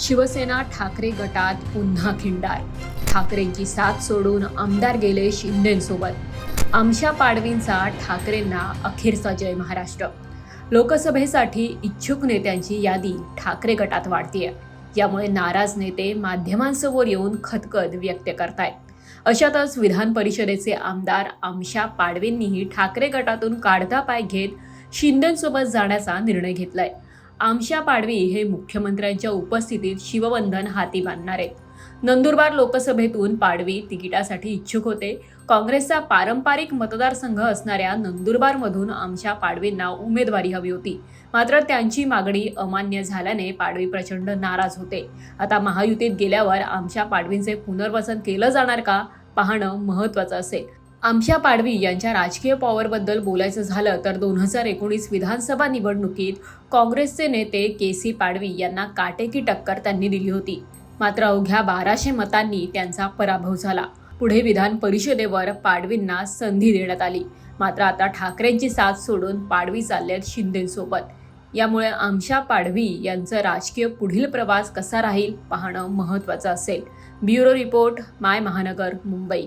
शिवसेना ठाकरे गटात पुन्हा खिंडार. ठाकरेंची साथ सोडून आमदार गेले शिंदेसोबत. आमशा पाडवींचा ठाकरेंना अखेरचा जय महाराष्ट्र. लोकसभेसाठी इच्छुक नेत्यांची यादी ठाकरे गटात वाढतीये. यामुळे नाराज नेते माध्यमांसमोर येऊन खतखत व्यक्त करतायत. अशातच विधान परिषदेचे आमदार आमशा पाडवेंनीही ठाकरे गटातून काढता पाय घेत शिंदेसोबत जाण्याचा निर्णय घेतलाय. आमशा पाडवी हे मुख्यमंत्र्यांच्या उपस्थितीत शिवबंधन हाती बांधणार. आहेत नंदुरबार लोकसभेतून पाडवी तिकिटासाठी इच्छुक होते. काँग्रेसचा पारंपरिक मतदारसंघ असणाऱ्या नंदुरबारमधून आमच्या पाडवींना उमेदवारी हवी होती. मात्र त्यांची मागणी अमान्य झाल्याने पाडवी प्रचंड नाराज होते. आता महायुतीत गेल्यावर आमच्या पाडवींचे पुनर्वसन केलं जाणार का पाहणं महत्त्वाचं असेल. आमच्या पाडवी यांच्या राजकीय पॉवरबद्दल बोलायचं झालं तर दोन हजार एकोणीस विधानसभा निवडणुकीत काँग्रेसचे नेते के सी पाडवी यांना काटेकी टक्कर त्यांनी दिली होती. मात्र अवघ्या बाराशे मतांनी त्यांचा पराभव झाला. पुढे विधान परिषदेवर पाडवींना संधी देण्यात आली. मात्र आता ठाकरेंची साथ सोडून पाडवी चाललेत शिंदेसोबत. यामुळे आमशा पाडवी यांचं राजकीय पुढील प्रवास कसा राहील पाहणं महत्त्वाचं असेल. ब्युरो रिपोर्ट माय महानगर मुंबई.